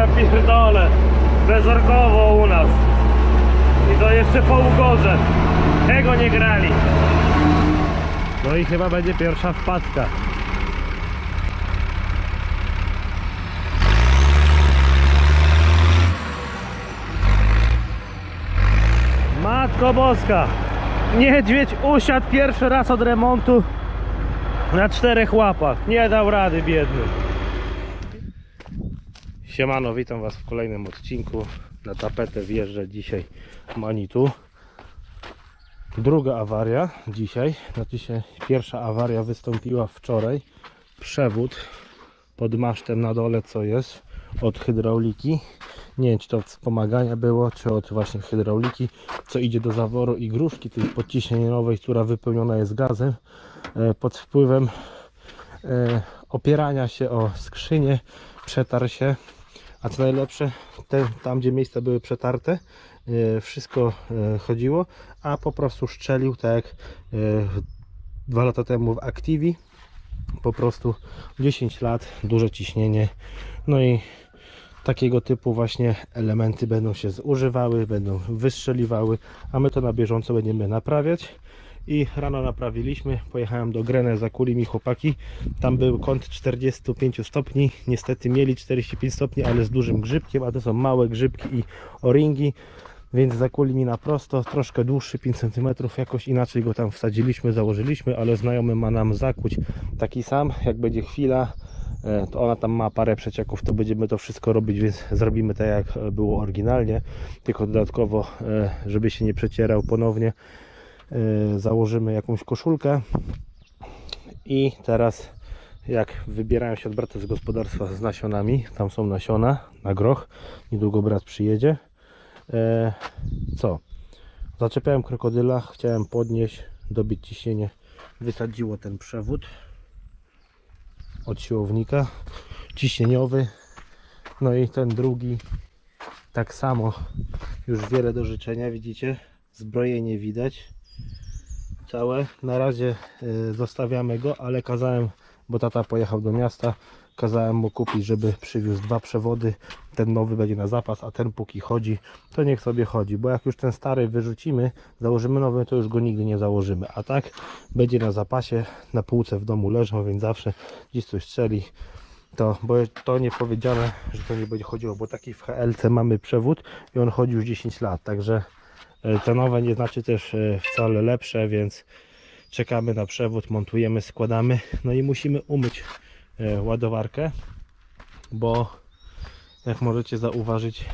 ja pierdolę. Bezorkowo u nas. I to jeszcze po ugodze. Tego nie grali. No i chyba będzie pierwsza wpadka. Matko Boska! Niedźwiedź usiadł pierwszy raz od remontu na czterech łapach. Nie dał rady, biedny. Siemano, witam Was w kolejnym odcinku. Na tapetę wjeżdża dzisiaj Manitu. Druga awaria dzisiaj. Znaczy się pierwsza awaria wystąpiła wczoraj. Przewód pod masztem na dole co jest od hydrauliki. Nie wiem czy to wspomagania było, czy od właśnie hydrauliki, co idzie do zaworu i gruszki tej podciśnieniowej, która wypełniona jest gazem e, pod wpływem e, opierania się o skrzynię, przetarł się. A co najlepsze, te, tam gdzie miejsca były przetarte, e, wszystko e, chodziło, a po prostu szczelił tak jak e, dwa lata temu w Activi. Po prostu 10 lat, duże ciśnienie. No i takiego typu właśnie elementy będą się zużywały, będą wystrzeliwały, a my to na bieżąco będziemy naprawiać. I rano naprawiliśmy, pojechałem do Grenę, zakuli mi chłopaki. Tam był kąt 45 stopni. Niestety mieli 45 stopni, ale z dużym grzybkiem, a to są małe grzybki i o-ringi. Więc zakuli mi na prosto, troszkę dłuższy, 5 cm, jakoś inaczej go tam wsadziliśmy, założyliśmy, ale znajomy ma nam zakuć taki sam, jak będzie chwila, e, to ona tam ma parę przecieków, to będziemy to wszystko robić, więc zrobimy tak jak było oryginalnie, tylko dodatkowo, e, żeby się nie przecierał ponownie, założymy jakąś koszulkę i teraz jak wybierają się od brata z gospodarstwa z nasionami, tam są nasiona na groch, niedługo brat przyjedzie, E, co? Zaczepiałem krokodyla, chciałem podnieść, dobić ciśnienie. Wysadziło ten przewód od siłownika ciśnieniowy. No i ten drugi tak samo. Już wiele do życzenia, widzicie? Zbrojenie widać. Całe. Na razie y, zostawiamy go, ale kazałem, bo tata pojechał do miasta, kazałem mu kupić, żeby przywiózł dwa przewody. Ten nowy będzie na zapas, a ten póki chodzi, to niech sobie chodzi, bo jak już ten stary wyrzucimy, założymy nowy, to już go nigdy nie założymy. A tak będzie na zapasie, na półce w domu leżą, więc zawsze gdzieś coś strzeli. To, bo to nie powiedziane, że to nie będzie chodziło, bo taki w HLC mamy przewód i on chodzi już 10 lat, także te nowe nie znaczy też e, wcale lepsze, więc czekamy na przewód, montujemy, składamy, no i musimy umyć e, ładowarkę, bo jak możecie zauważyć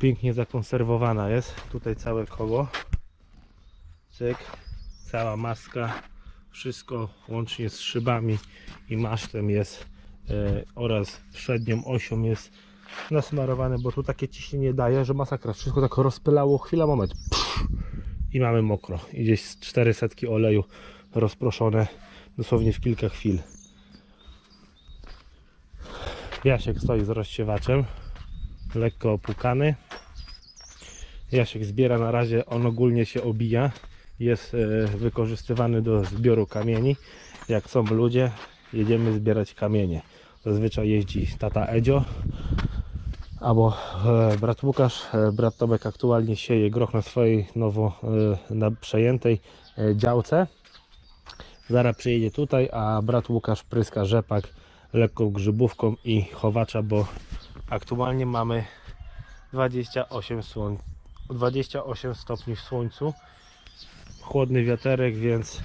pięknie zakonserwowana jest. Tutaj całe koło. Cyk. Cała maska. Wszystko łącznie z szybami i masztem jest e, oraz przednią osią jest nasmarowane, bo tu takie ciśnienie daje, że masakra. Wszystko tak rozpylało. Chwila, moment. Pff, I mamy mokro. I gdzieś z 400 oleju rozproszone dosłownie w kilka chwil. Jasiek stoi z rozsiewaczem, lekko opłukany. Jasiek zbiera na razie, on ogólnie się obija. Jest e, wykorzystywany do zbioru kamieni. Jak są ludzie, jedziemy zbierać kamienie. Zazwyczaj jeździ tata Edzio albo e, brat Łukasz. E, brat Tomek aktualnie sieje groch na swojej nowo e, na przejętej działce. Zaraz przyjedzie tutaj, a brat Łukasz pryska rzepak lekką grzybówką i chowacza, bo aktualnie mamy 28, słoń... 28 stopni w słońcu. Chłodny wiaterek, więc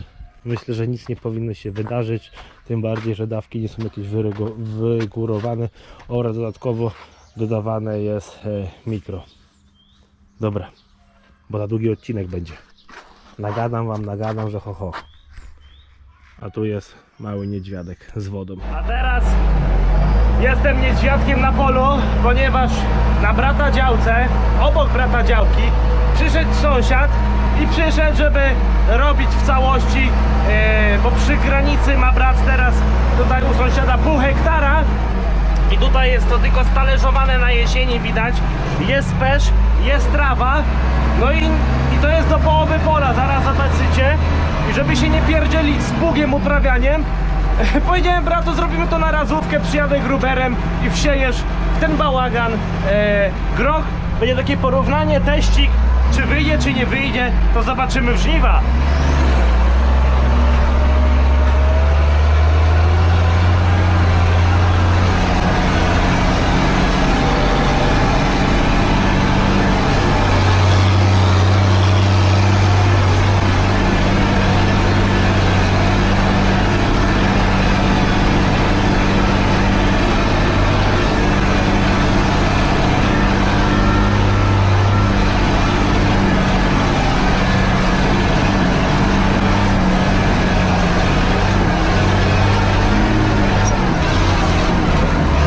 myślę, że nic nie powinno się wydarzyć. Tym bardziej, że dawki nie są jakieś wygórowane oraz dodatkowo dodawane jest e, mikro. Dobra, bo na długi odcinek będzie. Nagadam wam, nagadam, że ho ho. A tu jest mały niedźwiadek z wodą. A teraz jestem niedźwiadkiem na polu, ponieważ na brata działce, obok brata działki, przyszedł sąsiad i przyszedł, żeby robić w całości, e, bo przy granicy ma brat teraz tutaj u sąsiada pół hektara tutaj jest to tylko stalerzowane na jesieni widać. Jest pesz, jest trawa. No i, i to jest do połowy pola, zaraz zobaczycie. I żeby się nie pierdzielić z pługiem uprawianiem, powiedziałem bratu, zrobimy to na razówkę, przyjadę gruberem i wsiejesz ten bałagan, e, groch, będzie takie porównanie, teścik, czy wyjdzie, czy nie wyjdzie, to zobaczymy w żniwa.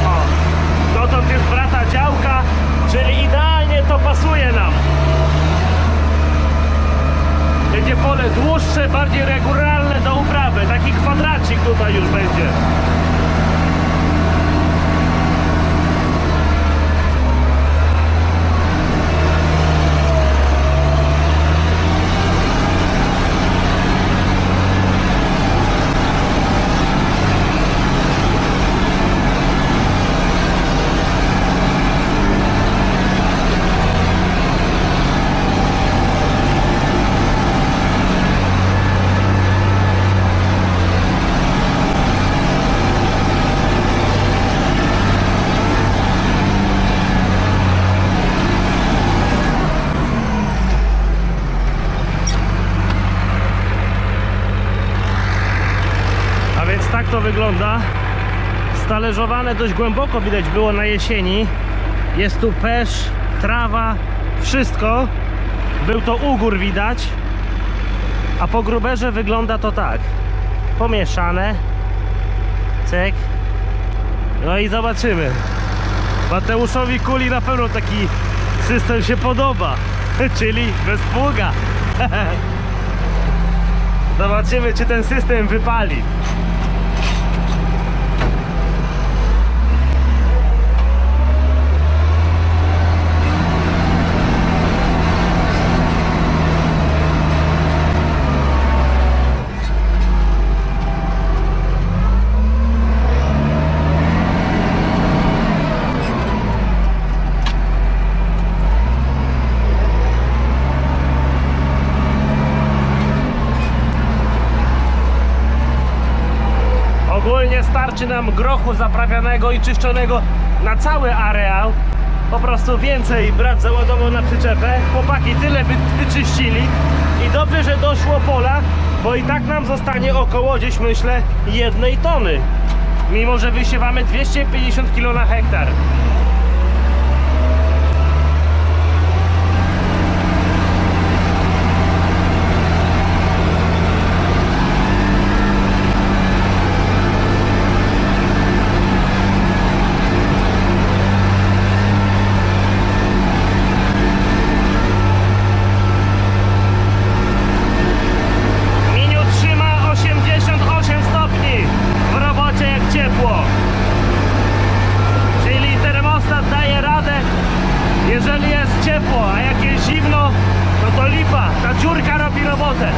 O, dotąd jest brata działka, czyli idealnie to pasuje nam. Będzie pole dłuższe, bardziej regularne do uprawy. Taki kwadracik tutaj już będzie. A więc tak to wygląda. Stalerzowane dość głęboko widać było na jesieni. Jest tu pesz, trawa, wszystko. Był to ugór widać. A po gruberze wygląda to tak. Pomieszane. Cek. No i zobaczymy. Mateuszowi Kuli na pewno taki system się podoba. Czyli bez pługa. Zobaczymy, czy ten system wypali. Ogólnie starczy nam grochu zaprawianego i czyszczonego na cały areał. Po prostu więcej brat załadował na przyczepę. Chłopaki tyle wy, wyczyścili. I dobrze, że doszło pola, bo i tak nam zostanie około gdzieś myślę jednej tony. Mimo, że wysiewamy 250 kg na hektar. Miniu trzyma 88 stopni w robocie jak ciepło. Czyli termostat daje radę, jeżeli jest ciepło, a jak jest zimno, no to lipa. Ta dziurka robi robotę.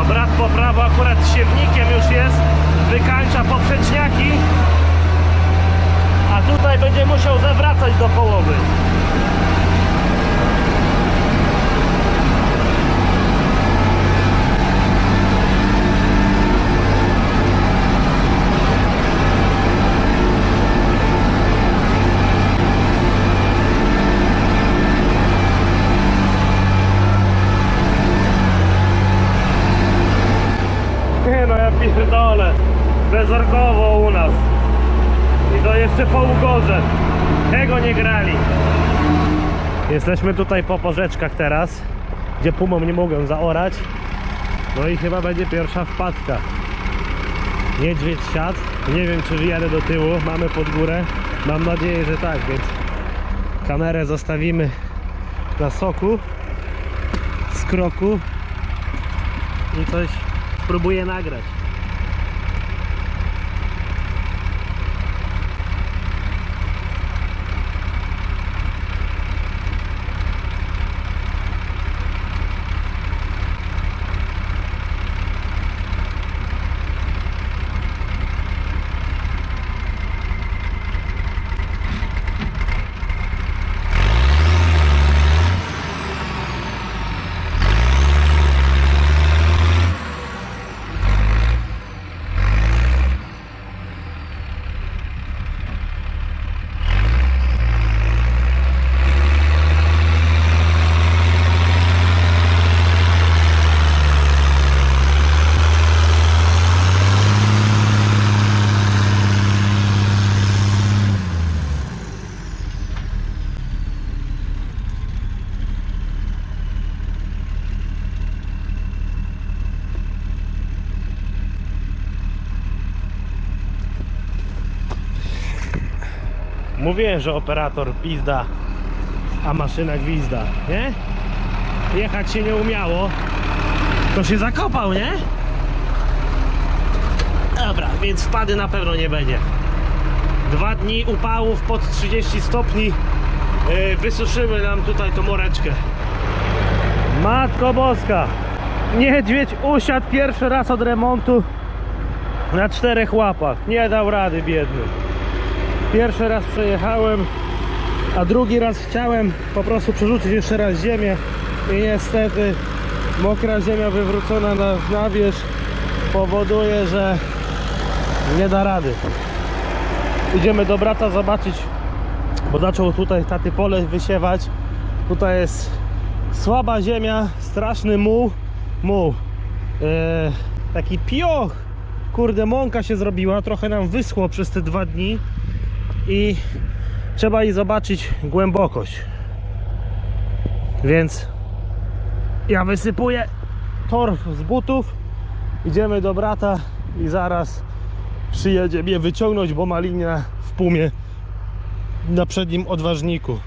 A brat po prawo akurat siewnikiem już jest, wykańcza poprzeczniaki, a tutaj będzie musiał zawracać do połowy. No, pierdolę. Bezorkowo u nas. I to jeszcze po ugorze. Nie grali. Jesteśmy tutaj po porzeczkach teraz, gdzie pumą nie mogą zaorać. No i chyba będzie pierwsza wpadka. Niedźwiedź siadł. Nie wiem czy wyjadę do tyłu. Mamy pod górę. Mam nadzieję, że tak, więc kamerę zostawimy na soku z kroku i coś spróbuję nagrać. Mówiłem, że operator pizda, a maszyna gwizda, nie? Jechać się nie umiało, to się zakopał, nie? Dobra, więc wpady na pewno nie będzie. Dwa dni upałów pod 30 stopni yy, wysuszyły nam tutaj tą moreczkę. Matko Boska! Niedźwiedź usiadł pierwszy raz od remontu na czterech łapach. Nie dał rady, biedny. Pierwszy raz przejechałem, a drugi raz chciałem po prostu przerzucić jeszcze raz ziemię i niestety mokra ziemia wywrócona na, na wierzch powoduje, że nie da rady. Idziemy do brata zobaczyć, bo zaczął tutaj taty pole wysiewać. Tutaj jest słaba ziemia, straszny muł, muł. Eee, taki pioch. Kurde, mąka się zrobiła, trochę nam wyschło przez te dwa dni i trzeba jej zobaczyć głębokość. Więc ja wysypuję torf z butów, idziemy do brata i zaraz przyjedzie mnie wyciągnąć, bo ma linię w pumie na przednim odważniku.